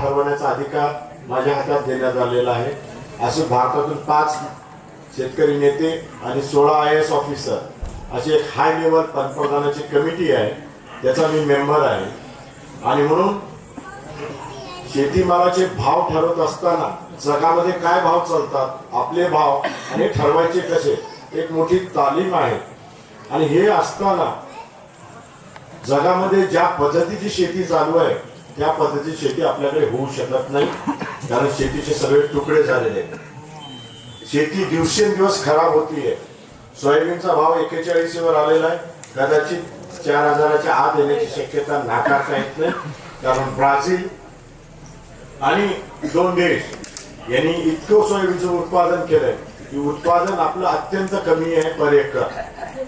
ठरवण्याचा अधिकार माझ्या हातात देण्यात आलेला आहे. असे भारतातून पाच शेतकरी नेते आणि सोळा आय एस ऑफिसर अशी एक हाय लेवल पंतप्रधानाची कमिटी आहे. त्याचा मी मेंबर आहे. आणि म्हणून शेतीमालाचे भाव ठरवत असताना जगामध्ये काय भाव चालतात आपले भाव आणि ठरवायचे कसे एक मोठी तालीम आहे. आणि हे असताना जगामध्ये ज्या पद्धतीची शेती चालू आहे त्या पद्धतीची शेती आपल्याकडे होऊ शकत नाही कारण शेतीचे सगळे तुकडे झालेले शेती दिवसेंदिवस खराब होतीये. सोयाबीनचा भाव एक्केचाळीस वर आलेला आहे. कदाचित चार हजाराच्या आत येण्याची शक्यता नाकारता येत नाही. कारण ब्राझील आणि दोन देश यांनी इतकं सोयाबीनचं उत्पादन केलंय की उत्पादन आपलं अत्यंत कमी आहे पर एकर.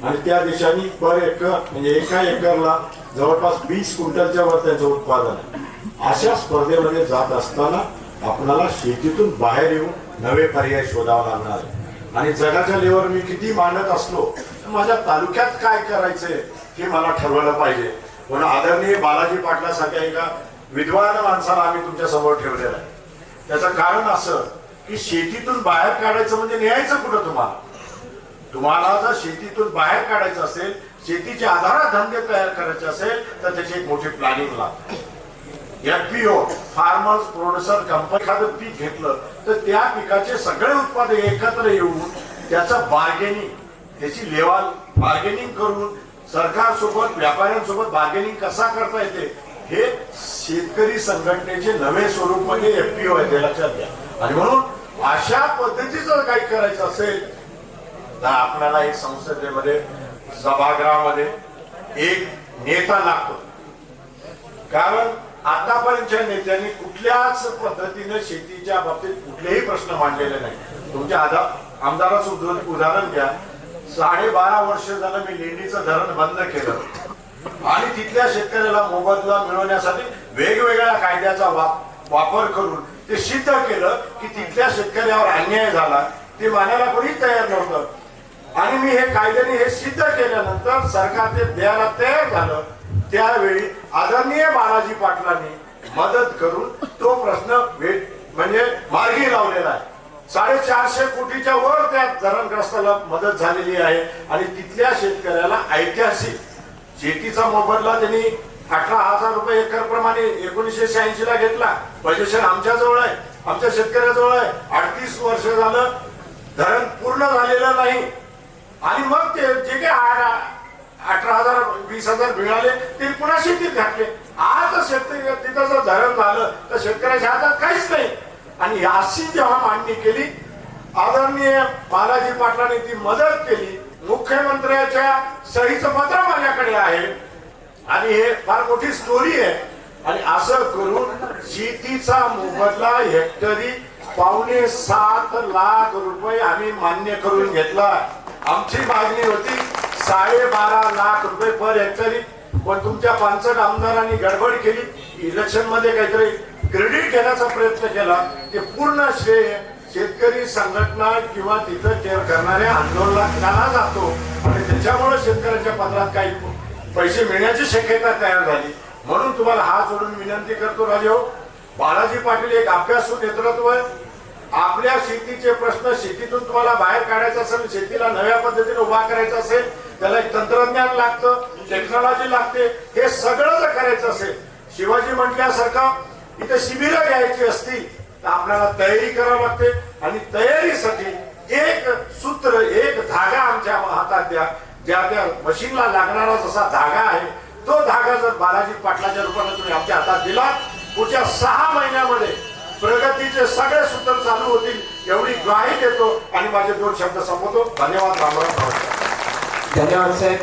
आणि त्या देशांनी पर एकर म्हणजे एका एकरला जवळपास वीस क्विंटलच्या वर त्यांचं उत्पादन अशा स्पर्धेमध्ये जात असताना आपणाला शेतीतून बाहेर येऊन नवे पर्याय शोधावा लागणार आहे. आणि जगाच्या लेवर मी किती मांडत असलो तर माझ्या तालुक्यात काय करायचंय हे मला ठरवायला पाहिजे. पण आदरणीय बालाजी पाटलासारख्या एका विद्वान माणसाला आम्ही तुमच्यासमोर ठेवलेलं आहे. त्याचं कारण असं की शेतीतून बाहेर काढायचं म्हणजे न्यायचं कुठं तुम्हाला? तुम्हाला जर शेतीतून बाहेर काढायचं असेल शेतीचे आधारात धंदे तयार करायचे असेल तर त्याची एक मोठी प्लॅनिंग लागते. एफपीओ फार्मर्स प्रोड्युसर कंपनी एखादं पीक घेतलं तर त्या पिकाचे सगळे उत्पादन एकत्र येऊन त्याचं बार्गेनिंग त्याची लेवाल बार्गेनिंग करून सरकारसोबत व्यापाऱ्यांसोबत बार्गेनिंग कसा करता येते हे शेतकरी संघटनेचे नवे स्वरूप म्हणजे एफपीओ आहे ते लक्षात घ्या. आणि म्हणून अशा पद्धतीचं काही करायचं असेल तर आपल्याला एक संसदेमध्ये सभागृहामध्ये एक नेता लागतो. कारण आतापर्यंतच्या नेत्यांनी कुठल्याच पद्धतीने शेतीच्या बाबतीत कुठलेही प्रश्न मांडलेले नाही. तुमच्या आधा आमदाराचं उदाहरण उदाहरण घ्या साडेबारा वर्ष झालं मी लेंडीचं धरण बंद केलं. आणि तिथल्या शेतकऱ्याला मोबदला मिळवण्यासाठी वेगवेगळ्या कायद्याचा वाप- वापर करून ते सिद्ध केलं की तिथल्या शेतकऱ्यावर अन्याय झाला ते मानायला कोणीच तयार नव्हतं. त्यांनी हे कायद्याने हे सिद्ध केल्यानंतर सरकार ते द्यायला तयार झालं. त्यावेळी आदरणीय बालाजी पाटलांनी मदत करून तो प्रश्न म्हणजे मार्गी लावलेला आहे. साडेचारशे कोटीच्या वर त्या धरणग्रस्ताला मदत झालेली आहे आणि तिथल्या शेतकऱ्याला ऐतिहासिक शेतीचा मोबदला त्यांनी अठरा हजार रुपये एकर प्रमाणे एकोणीसशे शहाऐंशी ला घेतला. पजेशन आमच्या जवळ आहे आमच्या शेतकऱ्याजवळ आहे. अडतीस वर्ष झालं धरण पूर्ण झालेलं नाही. आणि मग ते जे काही अठरा हजार वीस हजार मिळाले ते पुन्हा शेतीत घातले. आज शेतकरी तिथं जर धरण झालं तर शेतकऱ्याच्या हातात काहीच नाही. आणि अशी जेव्हा मांडणी केली आदरणीय बालाजी पाटलांनी ती मदत केली. मुख्यमंत्र्याच्या सहीचं पत्र माझ्याकडे आहे. आणि हे फार मोठी स्टोरी आहे. आणि असं करून शेतीचा मोबदला हेक्टरी पावणे सात लाख रुपये आम्ही मान्य करून घेतला. आमची मागणी होती साडेबारा लाख रुपये पर हेक्टरी पण तुमच्या पानसट आमदारांनी गडबड केली. इलेक्शनमध्ये काहीतरी क्रेडिट घेण्याचा प्रयत्न केला. ते पूर्ण श्रेय शेतकरी संघटना किंवा तिथं केअर करणाऱ्या आंदोलनाला जातो. आणि त्याच्यामुळे शेतकऱ्यांच्या पत्रात काही पैसे मिळण्याची शक्यता तयार झाली. म्हणून तुम्हाला हात जोडून विनंती करतो राजे हो. बाळाजी पाटील एक अभ्यासू नेतृत्व आहे. आपल्या शेतीचे प्रश्न शेतीतून तुम्हाला बाहेर काढायचा असेल शेतीला नव्या पद्धतीने उभा करायचा असेल त्याला एक तंत्रज्ञान लागतं टेक्नॉलॉजी लागते हे सगळं जर करायचं असेल शिवाजी म्हटल्यासारखं इथे शिबिरं घ्यायची असतील तर आपल्याला तयारी करावी लागते. आणि तयारीसाठी एक सूत्र एक धागा आमच्या हातात द्या. ज्या त्या मशीनला लागणारा जसा धागा आहे तो धागा जर बालाजी पाटलाच्या रूपाने तुम्ही आमच्या हातात दिला पुढच्या सहा महिन्यामध्ये प्रगतीचे सगळे सूत्र चालू होतील एवढी ग्वाही देतो आणि माझे दोन शब्द संपवतो. धन्यवाद रामराव धन्यवाद साहेब.